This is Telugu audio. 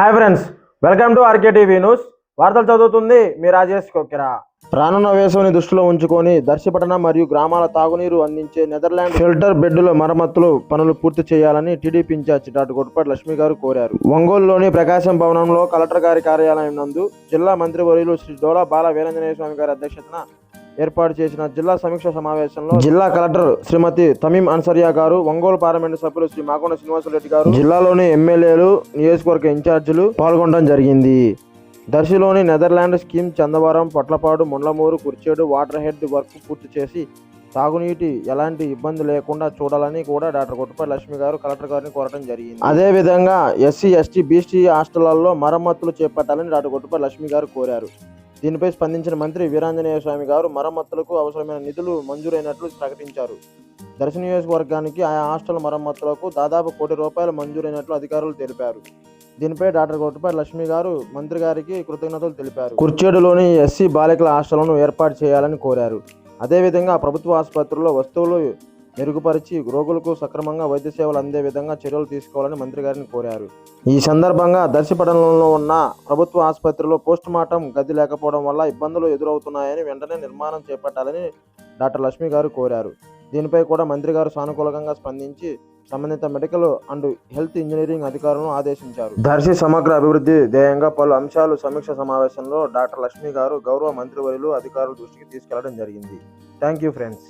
Hi friends welcome to RK TV news. వార్తలు చదువుతుంది మీ రాజేష్ కొక్కిరా. రానున్న వేసవిని దృష్టిలో ఉంచుకొని దర్శిపట్టణ మరియు గ్రామాల తాగునీరు అందించే నెదర్లాండ్ షెల్టర్ బెడ్డుల మరమ్మతులు పనులు పూర్తి చేయాలని TDP incharge doctor Gottipati Lakshmi garu కోరారు. ఒంగోలులోని ప్రకాశం భవనంలో కలెక్టర్ గారి కార్యాలయం నందు జిల్లా మంత్రి వర్యులు శ్రీ డోలా బాల వీరంజనేయ స్వామి గారి అధ్యక్షతన ఏర్పాటు చేసిన జిల్లా సమీక్ష సమావేశంలో జిల్లా కలెక్టర్ శ్రీమతి తమీం అన్సరియా గారు ఒంగోలు పార్లమెంటు సభ్యులు శ్రీ మాకొండ శ్రీనివాసరెడ్డి గారు జిల్లాలోని ఎమ్మెల్యేలు నియోజకవర్గ ఇన్ఛార్జీలు పాల్గొనడం జరిగింది. దర్శిలోని Netherland scheme Chandavaram Potlapadu Mundlamuru Kurichedu water head work పూర్తి చేసి తాగునీటి ఎలాంటి ఇబ్బంది లేకుండా చూడాలని కూడా డాక్టర్ కొట్టుపల్లి లక్ష్మి గారు కలెక్టర్ గారిని కోరడం జరిగింది. అదే విధంగా ఎస్సీ ఎస్టీ బీసీ హాస్టళ్ళలో మరమ్మతులు చేపట్టాలని డాక్టర్ కొట్టుపల్లి లక్ష్మి గారు కోరారు. దీనిపై స్పందించిన మంత్రి వీరాంజనేయ స్వామి గారు మరమ్మతులకు అవసరమైన నిధులు మంజూరైనట్లు ప్రకటించారు. దర్శ నియోజకవర్గానికి ఆయా హాస్టల్ మరమ్మతులకు దాదాపు కోటి రూపాయలు మంజూరైనట్లు అధికారులు తెలిపారు. దీనిపై డాక్టర్ గొట్టపాటి లక్ష్మి గారు మంత్రి గారికి కృతజ్ఞతలు తెలిపారు. కుర్చేడులోని ఎస్సీ బాలికల హాస్టళ్ళను ఏర్పాటు చేయాలని కోరారు. అదేవిధంగా ప్రభుత్వ ఆసుపత్రుల్లో వస్తువులు మెరుగుపరిచి రోగులకు సక్రమంగా వైద్య సేవలు అందే విధంగా చర్యలు తీసుకోవాలని మంత్రి గారిని కోరారు. ఈ సందర్భంగా దర్శపట్టణంలో ఉన్న ప్రభుత్వ ఆసుపత్రిలో పోస్ట్ మార్టం గది లేకపోవడం వల్ల ఇబ్బందులు ఎదురవుతున్నాయని వెంటనే నిర్మాణం చేపట్టాలని డాక్టర్ లక్ష్మి గారు కోరారు. దీనిపై కూడా మంత్రి గారు సానుకూలంగా స్పందించి సంబంధిత మెడికల్ అండ్ హెల్త్ ఇంజనీరింగ్ అధికారులను ఆదేశించారు. దర్శి సమగ్ర అభివృద్ధి ధ్యేయంగా పలు అంశాలు సమీక్ష సమావేశంలో డాక్టర్ లక్ష్మి గారు గౌరవ మంత్రివర్యులు అధికారుల దృష్టికి తీసుకెళ్ళడం జరిగింది. Thank you friends.